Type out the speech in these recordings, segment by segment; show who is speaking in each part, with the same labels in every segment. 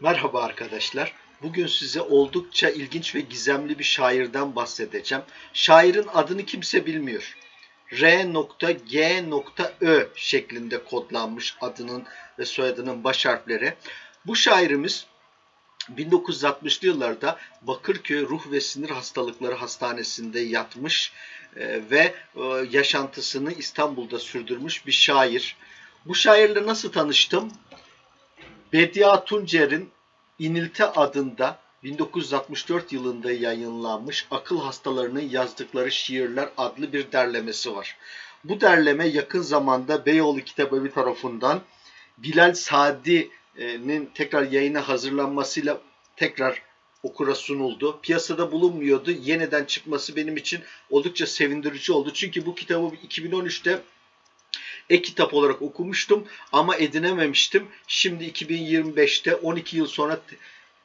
Speaker 1: Merhaba arkadaşlar. Bugün size oldukça ilginç ve gizemli bir şairden bahsedeceğim. Şairin adını kimse bilmiyor. R.G.Ö şeklinde kodlanmış adının ve soyadının baş harfleri. Bu şairimiz 1960'lı yıllarda Bakırköy Ruh ve Sinir Hastalıkları Hastanesi'nde yatmış e, ve e, yaşantısını İstanbul'da sürdürmüş bir şair. Bu şairle nasıl tanıştım? Bedia Tuncer'in İnilte adında 1964 yılında yayınlanmış Akıl Hastalarının Yazdıkları Şiirler adlı bir derlemesi var. Bu derleme yakın zamanda Beyoğlu Kitabevi tarafından Bilal Sadi'nin tekrar yayına hazırlanmasıyla tekrar okura sunuldu. Piyasada bulunmuyordu. Yeniden çıkması benim için oldukça sevindirici oldu. Çünkü bu kitabı 2013'te e-kitap olarak okumuştum ama edinememiştim. Şimdi 2025'te 12 yıl sonra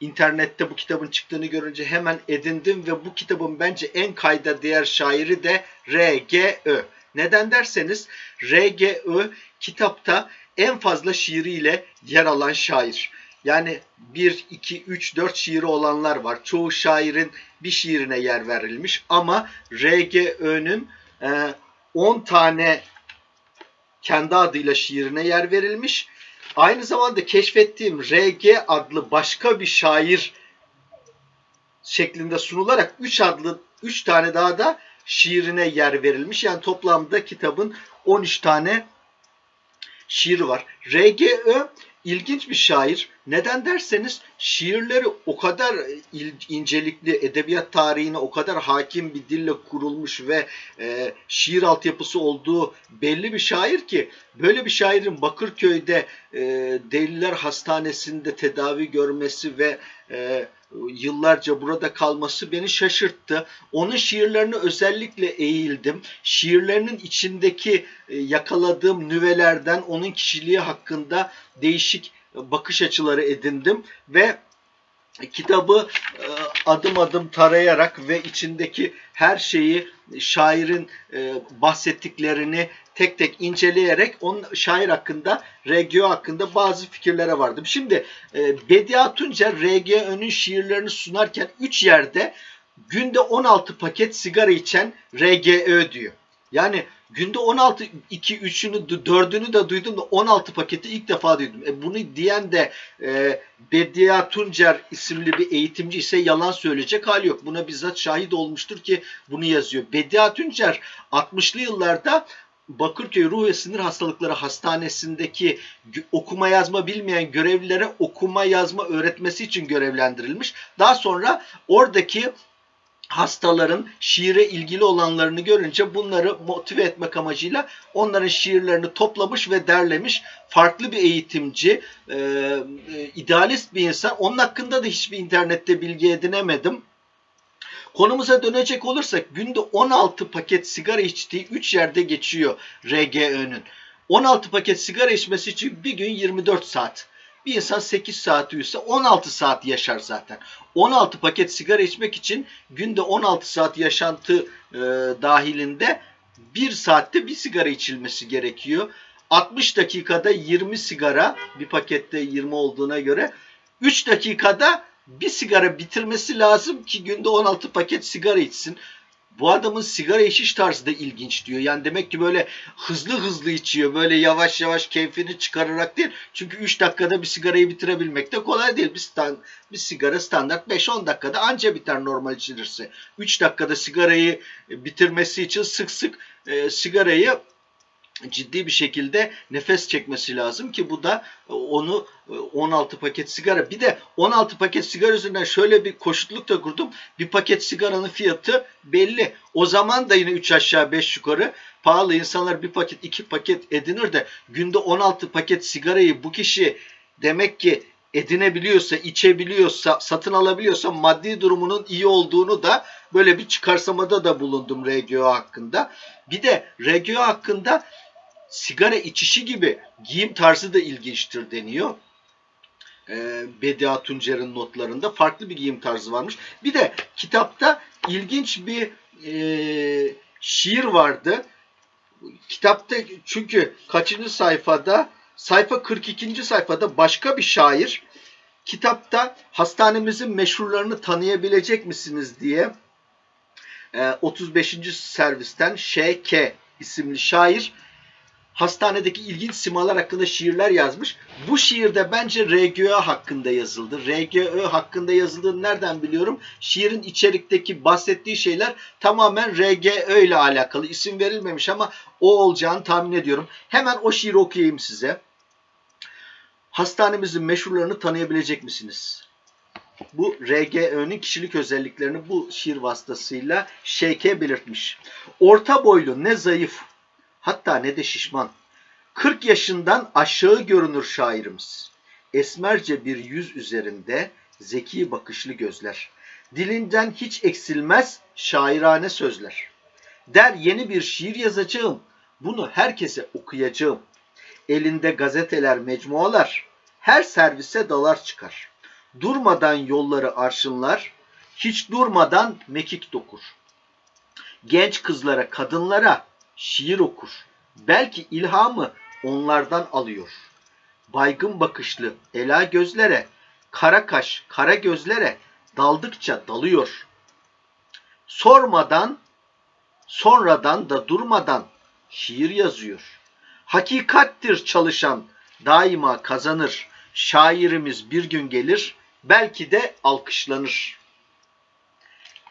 Speaker 1: internette bu kitabın çıktığını görünce hemen edindim ve bu kitabın bence en kayda değer şairi de R.G.Ö. Neden derseniz R.G.Ö. kitapta en fazla şiiriyle yer alan şair. Yani 1, 2, 3, 4 şiiri olanlar var. Çoğu şairin bir şiirine yer verilmiş ama R.G.Ö'nün 10 tane kendi adıyla şiirine yer verilmiş. Aynı zamanda keşfettiğim RG adlı başka bir şair şeklinde sunularak 3 adlı 3 tane daha da şiirine yer verilmiş. Yani toplamda kitabın 13 tane şiiri var. RGÖ ilginç bir şair. Neden derseniz şiirleri o kadar incelikli, edebiyat tarihine o kadar hakim bir dille kurulmuş ve e, şiir altyapısı olduğu belli bir şair ki böyle bir şairin Bakırköy'de e, Deliler Hastanesi'nde tedavi görmesi ve e, yıllarca burada kalması beni şaşırttı. Onun şiirlerine özellikle eğildim. Şiirlerinin içindeki e, yakaladığım nüvelerden onun kişiliği hakkında değişik bakış açıları edindim ve kitabı e, adım adım tarayarak ve içindeki her şeyi şairin e, bahsettiklerini tek tek inceleyerek onun şair hakkında, RGO hakkında bazı fikirlere vardım. Şimdi e, Bedia Tuncer RGO'nun şiirlerini sunarken 3 yerde günde 16 paket sigara içen RGÖ diyor. Yani günde 16 2 3'ünü 4'ünü de duydum da 16 paketi ilk defa duydum. E bunu diyen de e, Bedia Tuncer isimli bir eğitimci ise yalan söyleyecek hali yok. Buna bizzat şahit olmuştur ki bunu yazıyor. Bedia Tuncer 60'lı yıllarda Bakırköy Ruh ve Sinir Hastalıkları Hastanesi'ndeki okuma yazma bilmeyen görevlilere okuma yazma öğretmesi için görevlendirilmiş. Daha sonra oradaki hastaların şiire ilgili olanlarını görünce bunları motive etmek amacıyla onların şiirlerini toplamış ve derlemiş. Farklı bir eğitimci, e, idealist bir insan. Onun hakkında da hiçbir internette bilgi edinemedim. Konumuza dönecek olursak günde 16 paket sigara içtiği 3 yerde geçiyor RGÖ'nün. 16 paket sigara içmesi için bir gün 24 saat. Bir insan 8 saat uyusa 16 saat yaşar zaten. 16 paket sigara içmek için günde 16 saat yaşantı e, dahilinde 1 saatte bir sigara içilmesi gerekiyor. 60 dakikada 20 sigara bir pakette 20 olduğuna göre 3 dakikada bir sigara bitirmesi lazım ki günde 16 paket sigara içsin. Bu adamın sigara içiş tarzı da ilginç diyor. Yani demek ki böyle hızlı hızlı içiyor. Böyle yavaş yavaş keyfini çıkararak değil. Çünkü 3 dakikada bir sigarayı bitirebilmek de kolay değil. Bir, stand, bir sigara standart 5-10 dakikada anca biter normal içilirse. 3 dakikada sigarayı bitirmesi için sık sık e, sigarayı ciddi bir şekilde nefes çekmesi lazım ki bu da e, onu 16 e, paket sigara. Bir de 16 paket sigara üzerinden şöyle bir koşutluk da kurdum. Bir paket sigaranın fiyatı belli. O zaman da yine 3 aşağı 5 yukarı pahalı. insanlar bir paket 2 paket edinir de günde 16 paket sigarayı bu kişi demek ki edinebiliyorsa, içebiliyorsa, satın alabiliyorsa maddi durumunun iyi olduğunu da böyle bir çıkarsamada da bulundum RGO hakkında. Bir de RGO hakkında sigara içişi gibi giyim tarzı da ilginçtir deniyor. Ee, Bedia Tuncer'in notlarında farklı bir giyim tarzı varmış. Bir de kitapta ilginç bir e, şiir vardı. Kitapta çünkü kaçıncı sayfada sayfa 42. sayfada başka bir şair kitapta hastanemizin meşhurlarını tanıyabilecek misiniz diye e, 35. servisten Ş.K. isimli şair hastanedeki ilginç simalar hakkında şiirler yazmış. Bu şiirde bence RGÖ hakkında yazıldı. RGÖ hakkında yazıldığını nereden biliyorum? Şiirin içerikteki bahsettiği şeyler tamamen RGÖ ile alakalı. İsim verilmemiş ama o olacağını tahmin ediyorum. Hemen o şiiri okuyayım size. Hastanemizin meşhurlarını tanıyabilecek misiniz? Bu RGÖ'nün kişilik özelliklerini bu şiir vasıtasıyla Şeyke belirtmiş. Orta boylu, ne zayıf, hatta ne de şişman. 40 yaşından aşağı görünür şairimiz. Esmerce bir yüz üzerinde zeki bakışlı gözler. Dilinden hiç eksilmez şairane sözler. Der yeni bir şiir yazacağım. Bunu herkese okuyacağım. Elinde gazeteler, mecmualar. Her servise dalar çıkar. Durmadan yolları arşınlar. Hiç durmadan mekik dokur. Genç kızlara, kadınlara şiir okur. Belki ilhamı onlardan alıyor. Baygın bakışlı ela gözlere, kara kaş, kara gözlere daldıkça dalıyor. Sormadan, sonradan da durmadan şiir yazıyor. Hakikattir çalışan, daima kazanır. Şairimiz bir gün gelir, belki de alkışlanır.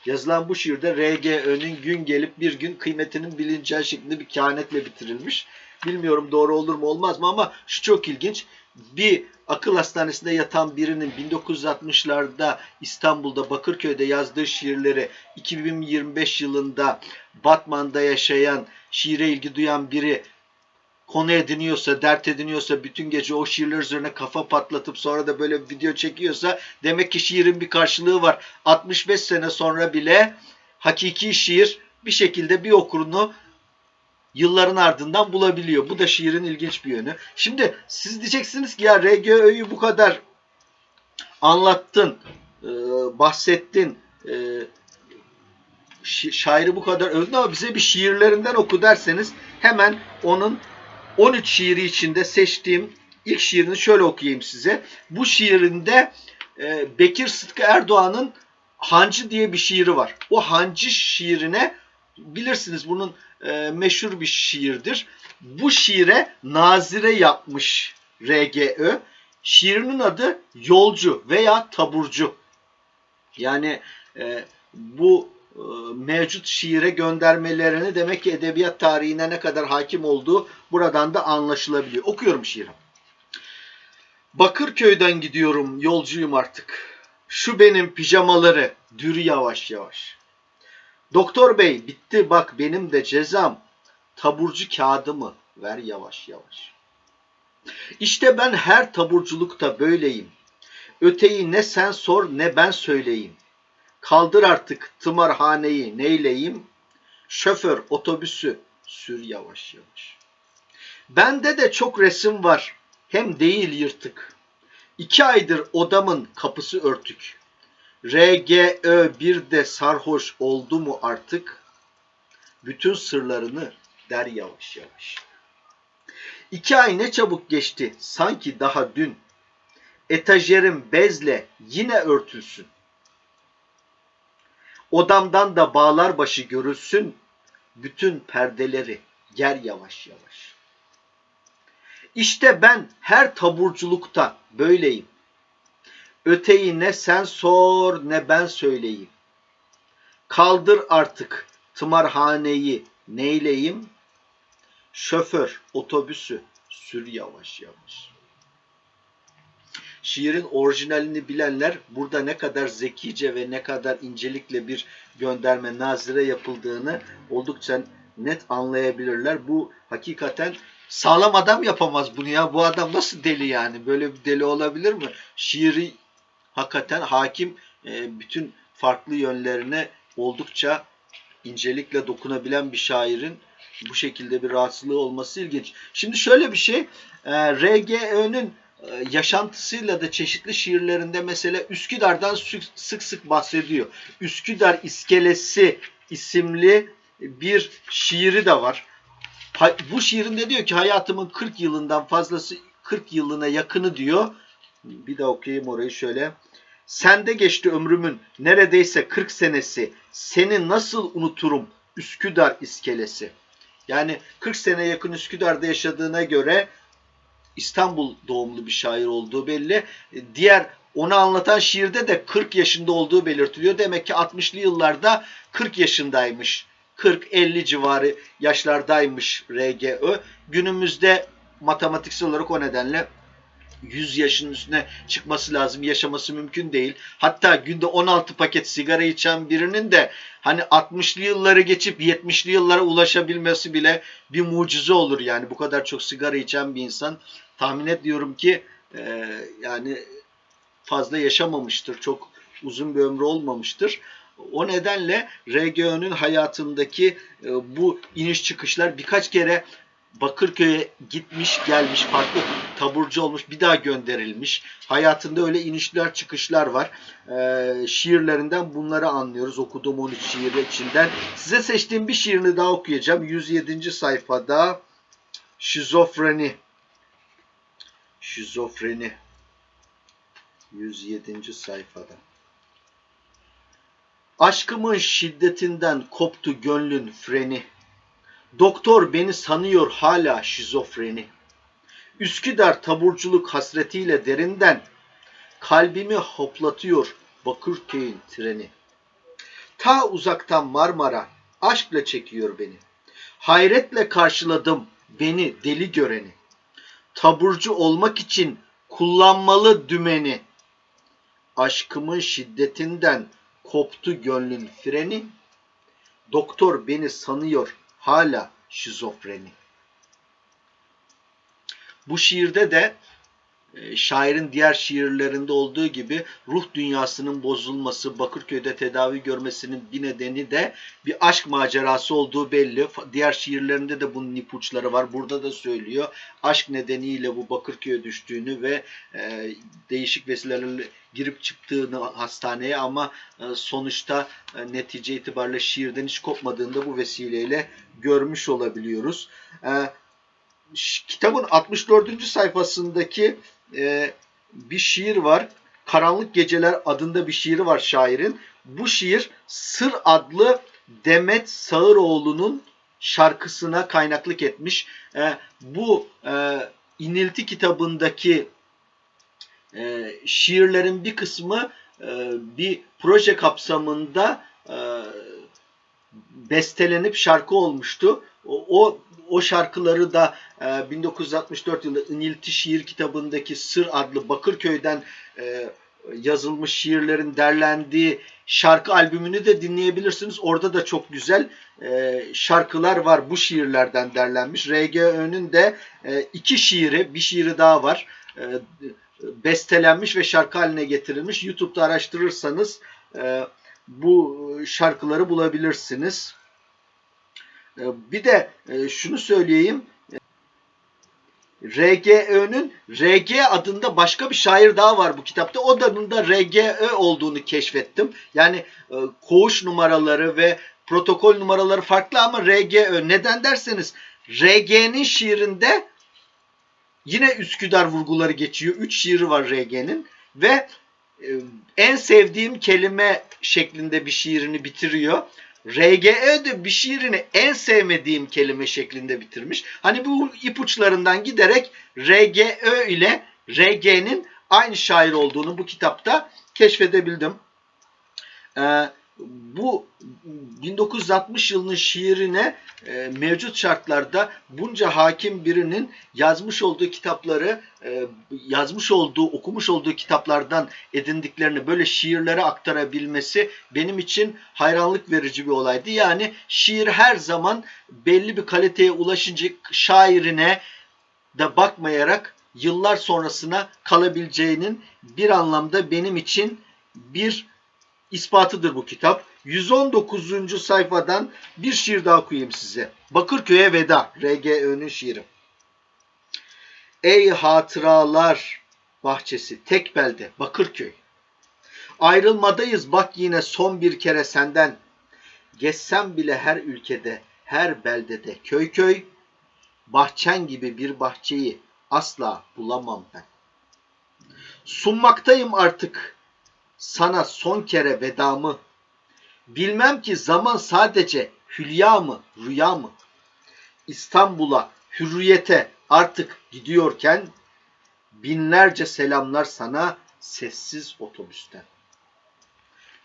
Speaker 1: Yazılan bu şiirde RGÖ'nün gün gelip bir gün kıymetinin bilineceği şeklinde bir kehanetle bitirilmiş. Bilmiyorum doğru olur mu olmaz mı ama şu çok ilginç. Bir akıl hastanesinde yatan birinin 1960'larda İstanbul'da Bakırköy'de yazdığı şiirleri 2025 yılında Batman'da yaşayan, şiire ilgi duyan biri konu ediniyorsa, dert ediniyorsa, bütün gece o şiirler üzerine kafa patlatıp sonra da böyle bir video çekiyorsa demek ki şiirin bir karşılığı var. 65 sene sonra bile hakiki şiir bir şekilde bir okurunu yılların ardından bulabiliyor. Bu da şiirin ilginç bir yönü. Şimdi siz diyeceksiniz ki ya RGÖ'yü bu kadar anlattın, e, bahsettin, e, şairi bu kadar övdün ama bize bir şiirlerinden oku derseniz hemen onun 13 şiiri içinde seçtiğim ilk şiirini şöyle okuyayım size. Bu şiirinde e, Bekir Sıtkı Erdoğan'ın Hancı diye bir şiiri var. O Hancı şiirine bilirsiniz bunun e, meşhur bir şiirdir. Bu şiire nazire yapmış RGÖ. Şiirinin adı Yolcu veya Taburcu. Yani e, bu mevcut şiire göndermelerini demek ki edebiyat tarihine ne kadar hakim olduğu buradan da anlaşılabiliyor. Okuyorum şiiri. Bakırköy'den gidiyorum, yolcuyum artık. Şu benim pijamaları, dürü yavaş yavaş. Doktor bey, bitti bak benim de cezam. Taburcu kağıdımı ver yavaş yavaş. İşte ben her taburculukta böyleyim. Öteyi ne sen sor ne ben söyleyeyim. Kaldır artık tımarhaneyi neyleyim? Şoför otobüsü sür yavaş yavaş. Bende de çok resim var. Hem değil yırtık. İki aydır odamın kapısı örtük. RGÖ bir de sarhoş oldu mu artık? Bütün sırlarını der yavaş yavaş. İki ay ne çabuk geçti sanki daha dün. Etajerim bezle yine örtülsün. Odamdan da bağlar başı görülsün. Bütün perdeleri ger yavaş yavaş. İşte ben her taburculukta böyleyim. Öteyi ne sen sor ne ben söyleyeyim. Kaldır artık tımarhaneyi neyleyim? Şoför otobüsü sür yavaş yavaş. Şiirin orijinalini bilenler burada ne kadar zekice ve ne kadar incelikle bir gönderme nazire yapıldığını oldukça net anlayabilirler. Bu hakikaten sağlam adam yapamaz bunu ya. Bu adam nasıl deli yani? Böyle bir deli olabilir mi? Şiiri hakikaten hakim e, bütün farklı yönlerine oldukça incelikle dokunabilen bir şairin bu şekilde bir rahatsızlığı olması ilginç. Şimdi şöyle bir şey, e, RGÖ'nün yaşantısıyla da çeşitli şiirlerinde mesela Üsküdar'dan sık sık, bahsediyor. Üsküdar İskelesi isimli bir şiiri de var. Bu şiirinde diyor ki hayatımın 40 yılından fazlası 40 yılına yakını diyor Bir daha okuyayım orayı şöyle. Sende geçti ömrümün neredeyse 40 senesi. Seni nasıl unuturum Üsküdar iskelesi. Yani 40 sene yakın Üsküdar'da yaşadığına göre İstanbul doğumlu bir şair olduğu belli. Diğer onu anlatan şiirde de 40 yaşında olduğu belirtiliyor. Demek ki 60'lı yıllarda 40 yaşındaymış. 40-50 civarı yaşlardaymış RGÖ. Günümüzde matematiksel olarak o nedenle 100 yaşın üstüne çıkması lazım. Yaşaması mümkün değil. Hatta günde 16 paket sigara içen birinin de hani 60'lı yılları geçip 70'li yıllara ulaşabilmesi bile bir mucize olur. Yani bu kadar çok sigara içen bir insan tahmin ediyorum ki e, yani fazla yaşamamıştır. Çok uzun bir ömrü olmamıştır. O nedenle RGÖ'nün hayatındaki e, bu iniş çıkışlar birkaç kere Bakırköy'e gitmiş gelmiş farklı taburcu olmuş bir daha gönderilmiş. Hayatında öyle inişler çıkışlar var. Ee, şiirlerinden bunları anlıyoruz. Okuduğum 13 şiiri içinden. Size seçtiğim bir şiirini daha okuyacağım. 107. sayfada Şizofreni. Şizofreni. 107. sayfada. Aşkımın şiddetinden koptu gönlün freni. Doktor beni sanıyor hala şizofreni. Üsküdar taburculuk hasretiyle derinden kalbimi hoplatıyor Bakırköy'ün treni. Ta uzaktan Marmara aşkla çekiyor beni. Hayretle karşıladım beni deli göreni. Taburcu olmak için kullanmalı dümeni. Aşkımın şiddetinden koptu gönlün freni. Doktor beni sanıyor hala şizofreni. Bu şiirde de şairin diğer şiirlerinde olduğu gibi ruh dünyasının bozulması, Bakırköy'de tedavi görmesinin bir nedeni de bir aşk macerası olduğu belli. Diğer şiirlerinde de bunun ipuçları var. Burada da söylüyor. Aşk nedeniyle bu Bakırköy'e düştüğünü ve e, değişik vesilelerle girip çıktığını hastaneye ama e, sonuçta e, netice itibariyle şiirden hiç kopmadığını da bu vesileyle görmüş olabiliyoruz. E, kitabın 64. sayfasındaki e, bir şiir var. Karanlık Geceler adında bir şiiri var şairin. Bu şiir Sır adlı Demet Sağıroğlu'nun şarkısına kaynaklık etmiş. E, bu e, İnilti kitabındaki e, şiirlerin bir kısmı e, bir proje kapsamında e, bestelenip şarkı olmuştu. O, o, o şarkıları da e, 1964 yılında İnilti Şiir kitabındaki Sır adlı Bakırköy'den e, yazılmış şiirlerin derlendiği şarkı albümünü de dinleyebilirsiniz. Orada da çok güzel e, şarkılar var bu şiirlerden derlenmiş. RGÖ'nün de e, iki şiiri, bir şiiri daha var. E, bestelenmiş ve şarkı haline getirilmiş. YouTube'da araştırırsanız e, bu şarkıları bulabilirsiniz. E, bir de e, şunu söyleyeyim. RGÖ'nün RG adında başka bir şair daha var bu kitapta. O da RGÖ olduğunu keşfettim. Yani e, koğuş numaraları ve protokol numaraları farklı ama RGÖ. Neden derseniz RG'nin şiirinde yine Üsküdar vurguları geçiyor. Üç şiiri var RG'nin ve en sevdiğim kelime şeklinde bir şiirini bitiriyor. RGE de bir şiirini en sevmediğim kelime şeklinde bitirmiş. Hani bu ipuçlarından giderek RGE ile RG'nin aynı şair olduğunu bu kitapta keşfedebildim. Ee, bu 1960 yılının şiirine e, mevcut şartlarda bunca hakim birinin yazmış olduğu kitapları, e, yazmış olduğu, okumuş olduğu kitaplardan edindiklerini böyle şiirlere aktarabilmesi benim için hayranlık verici bir olaydı. Yani şiir her zaman belli bir kaliteye ulaşınca şairine de bakmayarak yıllar sonrasına kalabileceğinin bir anlamda benim için bir ispatıdır bu kitap. 119. sayfadan bir şiir daha okuyayım size. Bakırköy'e veda. RGÖ'nün şiiri. Ey hatıralar bahçesi tek belde Bakırköy. Ayrılmadayız bak yine son bir kere senden. Geçsem bile her ülkede, her beldede köy köy, bahçen gibi bir bahçeyi asla bulamam ben. Sunmaktayım artık sana son kere vedamı. Bilmem ki zaman sadece hülya mı, rüya mı? İstanbul'a, hürriyete artık gidiyorken binlerce selamlar sana sessiz otobüsten.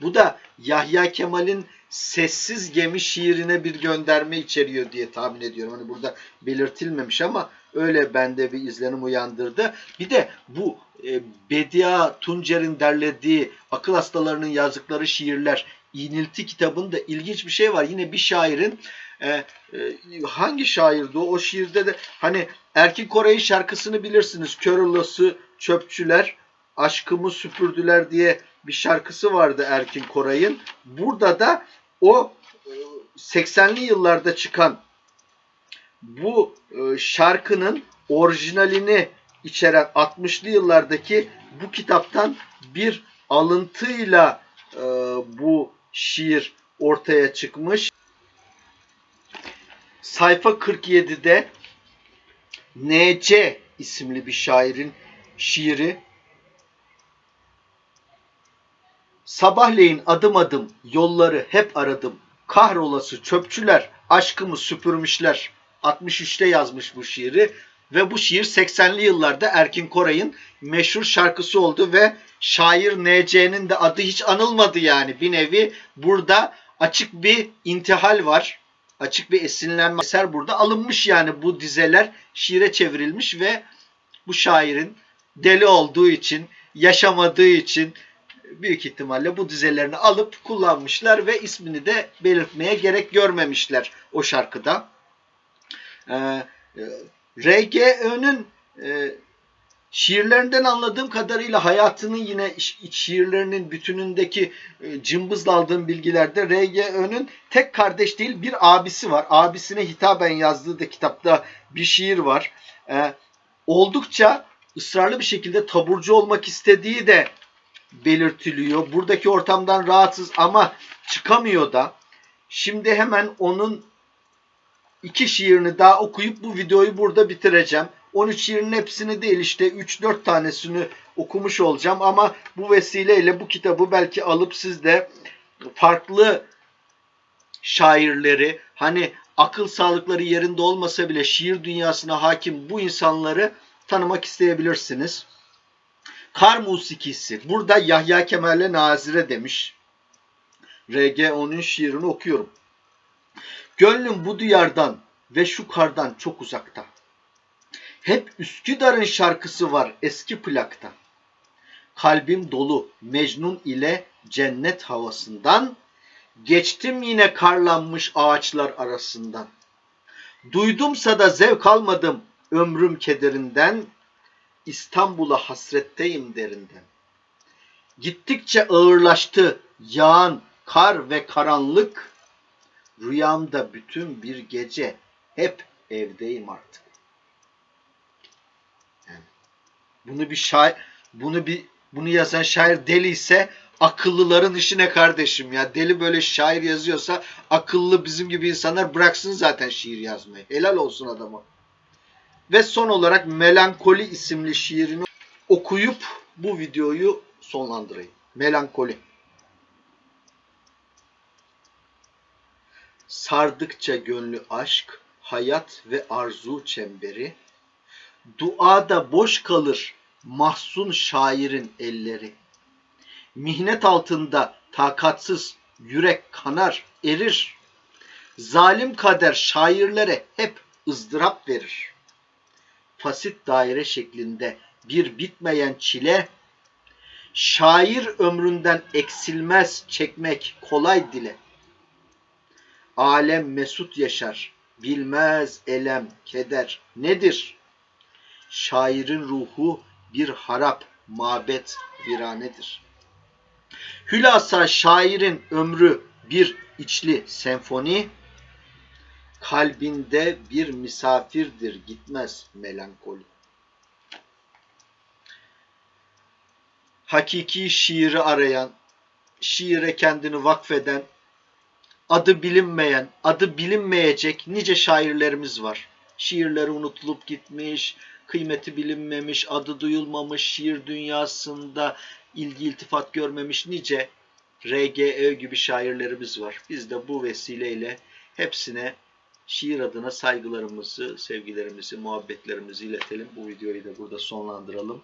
Speaker 1: Bu da Yahya Kemal'in Sessiz Gemi şiirine bir gönderme içeriyor diye tahmin ediyorum. Hani burada belirtilmemiş ama öyle bende bir izlenim uyandırdı. Bir de bu e, Bedia Tuncer'in derlediği akıl hastalarının yazdıkları şiirler İnilti kitabında ilginç bir şey var. Yine bir şairin e, e, hangi şairdi o? O şiirde de hani Erkin Koray'ın şarkısını bilirsiniz. Kör olası çöpçüler aşkımı süpürdüler diye bir şarkısı vardı Erkin Koray'ın. Burada da o e, 80'li yıllarda çıkan bu e, şarkının orijinalini içeren 60'lı yıllardaki bu kitaptan bir alıntıyla e, bu şiir ortaya çıkmış. Sayfa 47'de N.C. isimli bir şairin şiiri Sabahleyin adım adım yolları hep aradım. Kahrolası çöpçüler aşkımı süpürmüşler. 63'te yazmış bu şiiri ve bu şiir 80'li yıllarda Erkin Koray'ın meşhur şarkısı oldu ve şair N.C.'nin de adı hiç anılmadı yani. Bir nevi burada açık bir intihal var. Açık bir esinlenme eser burada alınmış yani bu dizeler şiire çevrilmiş ve bu şairin deli olduğu için, yaşamadığı için büyük ihtimalle bu dizelerini alıp kullanmışlar ve ismini de belirtmeye gerek görmemişler o şarkıda. Ee, e, RGÖ'nün e, şiirlerinden anladığım kadarıyla hayatının yine şi- şiirlerinin bütünündeki e, cımbızla aldığım bilgilerde RGÖ'nün tek kardeş değil bir abisi var. Abisine hitaben yazdığı da kitapta bir şiir var. Ee, oldukça ısrarlı bir şekilde taburcu olmak istediği de belirtiliyor. Buradaki ortamdan rahatsız ama çıkamıyor da. Şimdi hemen onun iki şiirini daha okuyup bu videoyu burada bitireceğim. 13 şiirin hepsini değil işte 3-4 tanesini okumuş olacağım ama bu vesileyle bu kitabı belki alıp siz de farklı şairleri hani akıl sağlıkları yerinde olmasa bile şiir dünyasına hakim bu insanları tanımak isteyebilirsiniz. Kar musikisi. Burada Yahya Kemal'e nazire demiş. RG onun şiirini okuyorum. Gönlüm bu diyardan ve şu kardan çok uzakta. Hep Üsküdar'ın şarkısı var eski plakta. Kalbim dolu Mecnun ile cennet havasından. Geçtim yine karlanmış ağaçlar arasından. Duydumsa da zevk almadım ömrüm kederinden. İstanbul'a hasretteyim derinden. Gittikçe ağırlaştı yağan kar ve karanlık. Rüyamda bütün bir gece hep evdeyim artık. Yani bunu bir şair, bunu bir bunu yazan şair deli ise akıllıların işine kardeşim ya. Deli böyle şair yazıyorsa akıllı bizim gibi insanlar bıraksın zaten şiir yazmayı. Helal olsun adama. Ve son olarak Melankoli isimli şiirini okuyup bu videoyu sonlandırayım. Melankoli. Sardıkça gönlü aşk, hayat ve arzu çemberi, duada boş kalır mahzun şairin elleri. Mihnet altında takatsız yürek kanar, erir. Zalim kader şairlere hep ızdırap verir. Fasit daire şeklinde bir bitmeyen çile, şair ömründen eksilmez çekmek kolay dile. Alem mesut yaşar, bilmez elem, keder nedir? Şairin ruhu bir harap, mabet viranedir. Hülasa şairin ömrü bir içli senfoni, kalbinde bir misafirdir gitmez melankoli. Hakiki şiiri arayan, şiire kendini vakfeden, adı bilinmeyen, adı bilinmeyecek nice şairlerimiz var. Şiirleri unutulup gitmiş, kıymeti bilinmemiş, adı duyulmamış, şiir dünyasında ilgi iltifat görmemiş nice RGÖ gibi şairlerimiz var. Biz de bu vesileyle hepsine şiir adına saygılarımızı, sevgilerimizi, muhabbetlerimizi iletelim. Bu videoyu da burada sonlandıralım.